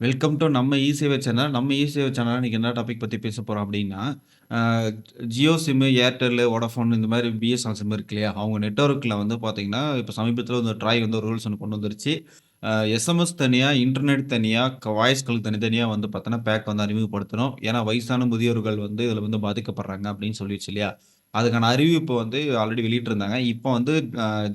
Welcome to நம்ம இசேவை channel. நம்ம இசேவை channel இன்றைக்கி என்ன டாபிக் பற்றி பேச போகிறோம் அப்படின்னா ஜியோ சிம்மு, ஏர்டெல்லு வோடஃபோன் இந்த மாதிரி பிஎஸ்என்எல் சிம் இருக்கு இல்லையா? அவங்க நெட்ஒர்க்கில் வந்து பார்த்தீங்கன்னா, இப்போ சமீபத்தில் வந்து ட்ராய் வந்து ஒரு ரூல்ஸ் ஒன்று கொண்டு வந்துருச்சு. எஸ்எம்எஸ் தனியாக இன்டர்நெட் தனியாக வாய்ஸ்களுக்கு தனித்தனியாக வந்து பார்த்தோன்னா, பேக் வந்து அறிமுகப்படுத்தணும். ஏன்னா, வயசான முதியோர்கள் வந்து இதில் வந்து பாதிக்கப்படுறாங்க அப்படின்னு சொல்லிருச்சு இல்லையா? அதுக்கான அறிவிப்பு வந்து ஆல்ரெடி வெளியிட்டிருந்தாங்க. இப்போ வந்து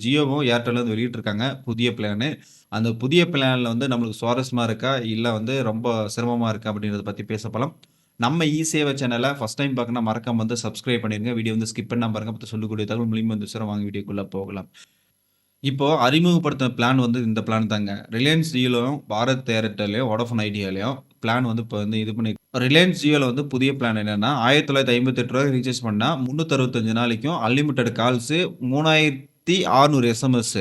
ஜியோவும், ஏர்டெல்லும் வந்து வெளியிட்டிருக்காங்க புதிய பிளானு. அந்த புதிய பிளானில் வந்து நம்மளுக்கு சுவாரஸ்யமாக இருக்கா? இல்லை வந்து ரொம்ப சிரமமாக இருக்கா? அப்படின்றத பற்றி பேச நம்ம இசேவை சேனலை ஃபஸ்ட் டைம் பார்க்கணும்னா மறக்காம வந்து சப்ஸ்கிரைப் பண்ணிடுங்க வீடியோ வந்து ஸ்கிப் பண்ணாமல் பாருங்க. பற்றி சொல்லக்கூடிய தகவல் மூலியமா வந்து சேரும். வாங்க வீடியோக்குள்ளே போகலாம். இப்போ அறிமுகப்படுத்தின பிளான் வந்து இந்த பிளான் தாங்க. ரிலையன்ஸ் ஜியோலையும் பாரத் ஏர்டெல்லையும் வோடாஃபோன் ஐடியாலையும் பிளான் வந்து இப்போ வந்து இது பண்ணி ரிலையன்ஸ் ஜியோவில் வந்து புதிய பிளான் என்னென்னா ஆயிரத்தி தொள்ளாயிரத்தி ஐம்பத்தெட்டு ரூபாய்க்கு ரீசார்ஜ் பண்ணால் முந்நூற்றறுபத்தஞ்சு நாளைக்கும் அன்லிமிட்டட் கால்ஸு மூணாயிரத்தி ஆறுநூறு எஸ்எம்எஸ்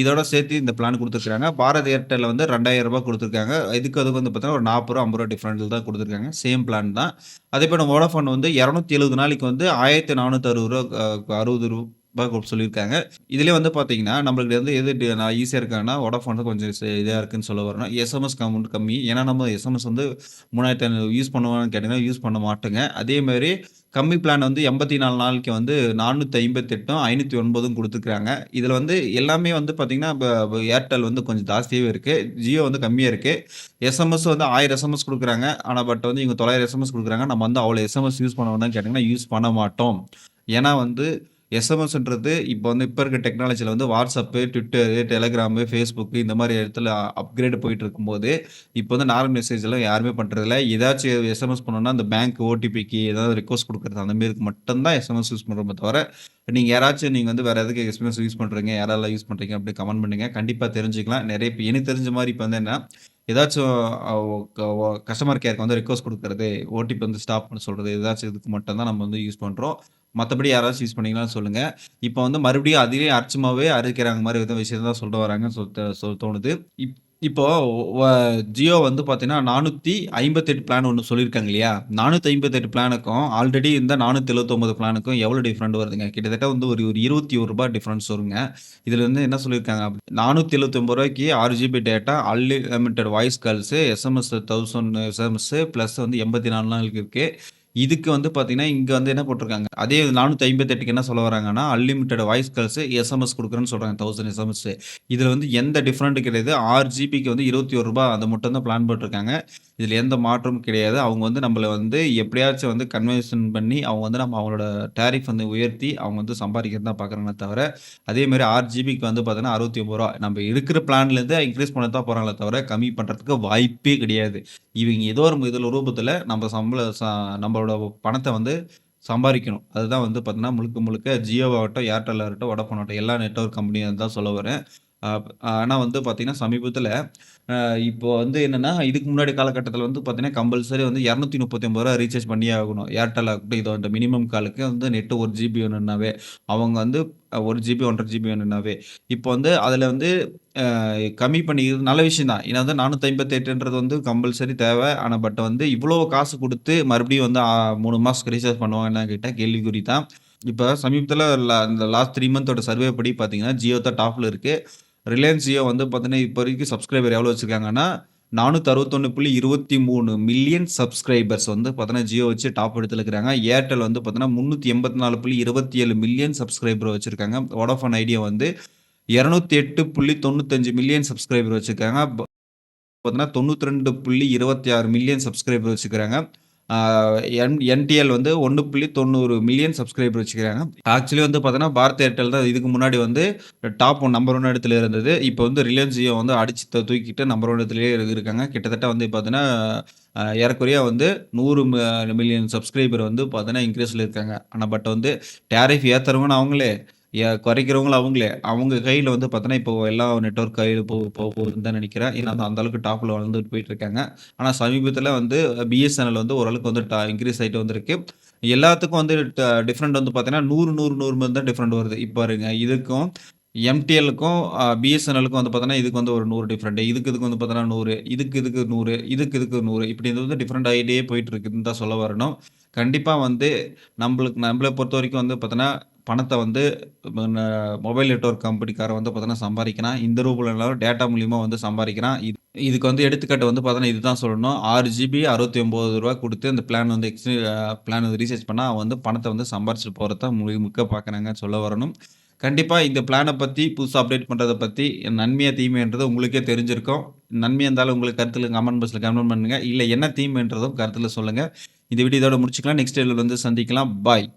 இதோட சேர்த்து இந்த பிளான் கொடுத்துருக்காங்க பாரத் ஏர்டெல்லில் வந்து ரெண்டாயிரம் ரூபாய் கொடுத்துருக்காங்க. இதுக்கு அதுக்கு வந்து பார்த்தீங்கன்னா ஒரு நாற்பது ரூபா ஐம்பது ரூபா டிஃப்ரெண்ட்டில் தான் கொடுத்துருக்காங்க. சேம் பிளான் தான். அதே போல் வோடஃபோன் வந்து இரநூத்தி எழுபது நாளைக்கு வந்து ஆயிரத்தி நானூற்றி அறுபது ரூபா அறுபது ரூபா பேக் 60 சொல்லியிருக்காங்க. இதுலேயே வந்து பார்த்தீங்கன்னா, நம்மளுக்கு வந்து எது நான் ஈஸியாக இருக்காங்கன்னா, வோடாஃபோன் தான் கொஞ்சம் இதாக இருக்குன்னு சொல்ல வரணும். எஸ்எம்எஸ் கமௌண்ட் கம்மி. ஏன்னா, நம்ம எஸ்எம்எஸ் வந்து 3500 யூஸ் பண்ணுவோம்னு கேட்டிங்கன்னா யூஸ் பண்ண மாட்டோங்க. அதே கம்மி பிளான் வந்து 84 நாளைக்கு வந்து 458ம், 509ம் குடுத்துருக்காங்க. இதில் வந்து எல்லாமே வந்து பார்த்திங்கன்னா இப்போ ஏர்டெல் வந்து கொஞ்சம் ஜாஸ்தியாகவே இருக்குது ஜியோ வந்து கம்மியாக இருக்குது எஸ்எம்எஸ் வந்து ஆயிரம் எஸ்எம்எஸ் கொடுக்குறாங்க ஆனால் பட் வந்து இவங்க 900 எஸ்எம்எஸ் கொடுக்குறாங்க நம்ம வந்து அவ்வளோ எஸ்எம்எஸ் யூஸ் பண்ணணும்னு கேட்டிங்கன்னா யூஸ் பண்ண மாட்டோம். ஏன்னா வந்து எஸ்எம்எஸ்ன்றது இப்போ வந்து இப்போ இருக்க டெக்னாலஜியில் வந்து வாட்ஸ்அப்பு ட்விட்டரு டெலகிராமு ஃபேஸ்புக்கு இந்த மாதிரி இடத்துல அப்கிரேடு போயிட்டு இருக்கும்போது, இப்போ வந்து நார்மல் மெசேஜ்லாம் யாருமே பண்ணுறதில்ல ஏதாச்சும் எஸ்எம்எஸ் பண்ணோன்னா அந்த பேங்க் ஓடிபிக்கு ஏதாவது ரிக்வெஸ்ட் கொடுக்குறது அந்த மாரிக்கு மட்டும் தான் எஸ்எம்எஸ் யூஸ் பண்ணுறோமே தவிர, நீங்கள் யாராச்சும் நீங்கள் வந்து வேறு எதுக்கு எஸ்எம்எஸ் யூஸ் பண்ணுறீங்க யாரெல்லாம் யூஸ் பண்ணுறீங்க அப்படி கமெண்ட் பண்ணுங்க. கண்டிப்பாக தெரிஞ்சுக்கலாம். நிறைய இப்போ எனக்கு தெரிஞ்ச மாதிரி இப்போ வந்து என்னன்னா, ஏதாச்சும் கஸ்டமர் கேருக்கு வந்து ரிக்வெஸ்ட் கொடுக்குறது ஓடிபி வந்து ஸ்டாப் பண்ண சொல்கிறது ஏதாச்சும் இதுக்கு மட்டும் தான் நம்ம வந்து யூஸ் பண்ணுறோம் மற்றபடி யாராச்சும் யூஸ் பண்ணிங்களான்னு சொல்லுங்கள் இப்போ வந்து மறுபடியும் அதிலே அடிச்சுமாவே அரைக்கிறாங்க மாதிரி வித விஷயத்த தான் சொல்ல வராங்கன்னு சொல் சொல் தோணுது. இப் இப்போ வ ஜியோ வந்து பார்த்தீங்கன்னா, 458 பிளான் ஒண்ணு சொல்லியிருக்காங்க இல்லையா? 458 பிளானுக்கும் ஆல்ரெடி இந்த 479 பிளானுக்கும் எவ்வளோ டிஃப்ரெண்ட் வருதுங்க? கிட்டத்தட்ட வந்து ஒரு ஒரு ரூ. 21 டிஃபரன்ஸ் வருங்க. இதில வந்து என்ன சொல்லியிருக்காங்க? ரூ. 479க்கு 6 GB data, unlimited voice calls, SMS 1000 SMS plus வந்து 84 நாளுக்கு இருக்கு. இதுக்கு வந்து பார்த்தீங்கன்னா, இங்கே வந்து என்ன போட்டிருக்காங்க? அதே 458க்கு என்ன சொல்ல வராங்கன்னா, அன்லிமிட்டட் வாய்ஸ் கால்ஸ் எஸ்எம்எஸ் கொடுக்குறேன்னு சொல்கிறாங்க தௌசண்ட் எஸ்எம்எஸ். இதில் வந்து எந்த டிஃப்ரெண்ட் கிடையாது. ஆறு ஜிபிக்கு வந்து இருபத்தி ஒரு ரூபா அதை மட்டும் தான் பிளான் போட்டிருக்காங்க. இதில் எந்த மாற்றமும் கிடையாது. அவங்க வந்து நம்மள வந்து எப்படியாச்சும் வந்து கன்வென்ஷன் பண்ணி, அவங்க வந்து நம்ம அவங்களோட டேரிஃப் வந்து உயர்த்தி, அவங்க வந்து சம்பாதிக்கிறது தான் பார்க்குறாங்களே தவிர, அதே மாரி 6 ஜிபிக்கு வந்து பார்த்தீங்கன்னா, ரூ. 69 நம்ம இருக்கிற பிளான்லேருந்து இன்க்ரீஸ் பண்ண தான் போகிறாங்களே தவிர, கம்மி பண்ணுறதுக்கு வாய்ப்பே கிடையாது. இவங்க ஏதோ ஒரு இதில் ரூபத்தில் நம்ம சம்பள ச நம்மளோட பணத்தை வந்து சம்பாதிக்கணும் அதுதான் வந்து பார்த்தீங்கன்னா, முழுக்க முழுக்க ஜியோவாகட்டும், ஏர்டெல் ஆகட்டும், வோடாஃபோன் ஆகட்டும் எல்லா நெட்வொர்க் கம்பெனியாக தான் சொல்ல வரேன். ஆனால் வந்து பார்த்தீங்கன்னா, சமீபத்தில் இப்போ வந்து என்னென்னா இதுக்கு முன்னாடி காலகட்டத்தில் வந்து பார்த்தீங்கன்னா, கம்பல்சரி வந்து இரநூத்தி முப்பத்தொம்பது ரூபா ரீசார்ஜ் பண்ணியே ஆகணும். ஏர்டெல் ஆகட்டும், இதோ மினிமம் காலுக்கு வந்து நெட்டு ஒரு ஜிபி வேணும்னாவே, அவங்க வந்து ஒரு ஜிபி, 1 1/2 ஜிபி வேணும்னாவே, இப்போ வந்து அதில் வந்து கம்மி பண்ணிக்கிறது நல்ல விஷயம் தான். ஏன்னா வந்து 458ன்றது வந்து கம்பல்சரி தேவை. ஆனால் பட் வந்து இவ்வளோ காசு கொடுத்து மறுபடியும் வந்து மூணு மாதத்துக்கு ரீசார்ஜ் பண்ணுவாங்கன்னு கேட்டால் கேள்விக்குறி தான். இப்போ சமீபத்தில் ல இந்த லாஸ்ட் த்ரீ மந்தோட சர்வே படி பார்த்தீங்கன்னா, ஜியோ தான் டாப்பில் இருக்குது ரிலையன்ஸ் ஜியோ வந்து பார்த்தீங்கன்னா, இப்போ வரைக்கும் சப்ஸ்கிரைபர் எவ்வளோ வச்சிருக்காங்கன்னா, 461.23 மில்லியன் சப்ஸ்கிரைபர்ஸ் வந்து பார்த்தீங்கன்னா, ஜியோ வச்சு டாப் இடத்துல இருக்கிறாங்க. ஏர்டெல் வந்து பார்த்தீங்கன்னா, 384.27 மில்லியன் சப்ஸ்கிரைபர் வச்சுருக்காங்க வோடாஃபோன் ஐடியா வந்து 208.95 மில்லியன் சப்ஸ்கிரைபர் வச்சிருக்காங்க. ப பார்த்தீங்கன்னா, 92.26 மில்லியன் சப்ஸ்கிரைபர் வச்சுக்கிறாங்க. என் என்டிஎல் வந்து 1.90 மில்லியன் சப்ஸ்கிரைபர் வச்சுக்கிறாங்க. ஆக்சுவலி வந்து பார்த்தீங்கன்னா, பாரத் ஏர்டெல் தான் இதுக்கு முன்னாடி வந்து டாப் ஒன் நம்பர் ஒன் இடத்துல இருந்தது. இப்போ வந்து ரிலையன்ஸ் ஜியோ வந்து அடிச்சு த தூக்கிட்டு நம்பர் ஒன் இடத்துலேயே இருக்காங்க. கிட்டத்தட்ட வந்து பார்த்தீங்கன்னா, ஏறக்குறையாக ஏறக்குறைய வந்து நூறு மில்லியன் சப்ஸ்கிரைபர் வந்து பார்த்தீங்கன்னா, இன்க்ரீஸில் இருக்காங்க. ஆனால் பட் வந்து டேரிஃப் ஏற்றுறவங்கன்னு அவங்களே, எ குறைக்கிறவங்களும் அவங்களே. அவங்க கையில வந்து பார்த்தோன்னா இப்போ எல்லா நெட்வொர்க் கையில போக போ போகுதுன்னு தான் நினைக்கிறேன். ஏன்னா அந்த அளவுக்கு டாப்ல வளர்ந்துட்டு போயிட்டு இருக்காங்க. ஆனா சமீபத்தில வந்து பிஎஸ்என்எல் வந்து ஓரளவுக்கு வந்து டா இன்க்ரீஸ் ஆயிட்டு வந்திருக்கு. எல்லாத்துக்கும் வந்து ட டிஃபரண்ட் வந்து பார்த்தீங்கன்னா, 100, 100, 100 தான் டிஃபரண்ட் வருது. இப்ப பாருங்க இதுக்கும் எம்டிஎல்லுக்கும் அ பிஎஸ்என்எல்லுக்கும் வந்து பார்த்தோன்னா இதுக்கு வந்து ஒரு 100 டிஃபரண்ட். இதுக்கு இதுக்கு வந்து பார்த்தோன்னா 100, இதுக்கு இதுக்கு 100, இதுக்கு இதுக்கு 100 இப்படி இது வந்து டிஃபரண்ட் ஆயிட்டே போயிட்டு இருக்குதுன்னு தான் சொல்ல வரணும். கண்டிப்பா வந்து நம்பளுக்கு நம்மள பொறுத்தவரைக்கும் வந்து பார்த்தோன்னா பணத்தை வந்து மொபைல் நெட்வொர்க் கம்பெனிக்காரன் வந்து பார்த்தோன்னா சம்பாதிக்கிறான் இந்த ரூபில் எல்லாரும் டேட்டா மூலியமாக வந்து சம்பாதிக்கிறான் இது இதுக்கு வந்து எடுத்துக்காட்டு வந்து பார்த்தோன்னா இதுதான் சொல்லணும். ஆறு ஜிபி அறுபத்தி ஒம்பது ரூபா கொடுத்து அந்த பிளான் வந்து எக்ஸ் பிளான் வந்து ரீசார்ஜ் பண்ணால் அவன் வந்து பணத்தை வந்து சம்பாரிச்சிட்டு போகிறத முழு முழுக்க பார்க்குறாங்கன்னு சொல்ல வரணும். கண்டிப்பாக இந்த பிளானை பற்றி புதுசாக அப்டேட் பண்ணுறதை பற்றி நன்மையாக தீமைன்றது உங்களுக்கே தெரிஞ்சிருக்கும். நன்மையாக இருந்தாலும் உங்களுக்கு கருத்தில் கமெண்ட் பாக்ஸில் கமெண்ட் பண்ணுங்கள் இல்லை என்ன தீமைன்றதும் கருத்தில் சொல்லுங்கள் இந்த வீடியோ இதோட முடிச்சுக்கலாம். நெக்ஸ்ட் வீடியோல வந்து சந்திக்கலாம். பாய்.